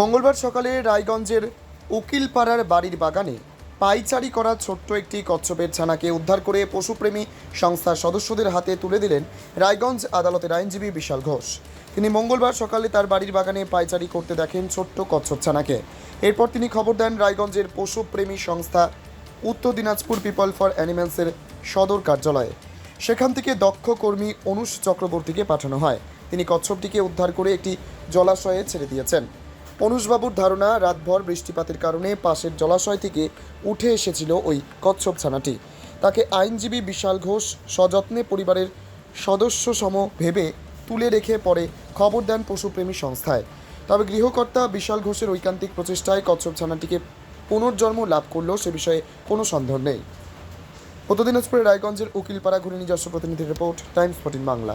মঙ্গলবার সকালে রায়গঞ্জের উকিলপাড়ার বাড়ির বাগানে পাইচারি করা ছোট্ট একটি কচ্ছপের ছানাকে উদ্ধার করে পশুপ্রেমী সংস্থার সদস্যদের হাতে তুলে দিলেন রায়গঞ্জ আদালতের আইনজীবী বিশাল ঘোষ। তিনি মঙ্গলবার সকালে তার বাড়ির বাগানে পাইচারি করতে দেখেন ছোট্ট কচ্ছপ ছানাকে। এরপর তিনি খবর দেন রায়গঞ্জের পশুপ্রেমী সংস্থা উত্তর দিনাজপুর পিপল ফর অ্যানিম্যালসের সদর কার্যালয়ে। সেখান থেকে দক্ষ কর্মী অনুষ চক্রবর্তীকে পাঠানো হয়। তিনি কচ্ছপটিকে উদ্ধার করে একটি জলাশয়ে ছেড়ে দিয়েছেন। অনুষবাবুর ধারণা, রাতভর বৃষ্টিপাতের কারণে পাশের জলাশয় থেকে উঠে এসেছিল ওই কচ্ছপ ছানাটি। তাকে আইনজীবী বিশাল ঘোষ সযত্নে পরিবারের সদস্য সম ভেবে তুলে রেখে পরে খবর দেন পশুপ্রেমী সংস্থায়। তবে গৃহকর্তা বিশাল ঘোষের ঐকান্তিক প্রচেষ্টায় কচ্ছপ ছানাটিকে পুনর্জন্ম লাভ করলেও সে বিষয়ে কোনো সন্দেহ নেই। উত্তর দিনাজপুরের রায়গঞ্জের উকিলপাড়া ঘুরে নিজস্ব প্রতিনিধির রিপোর্ট, টাইমস ফোর্টিন বাংলা।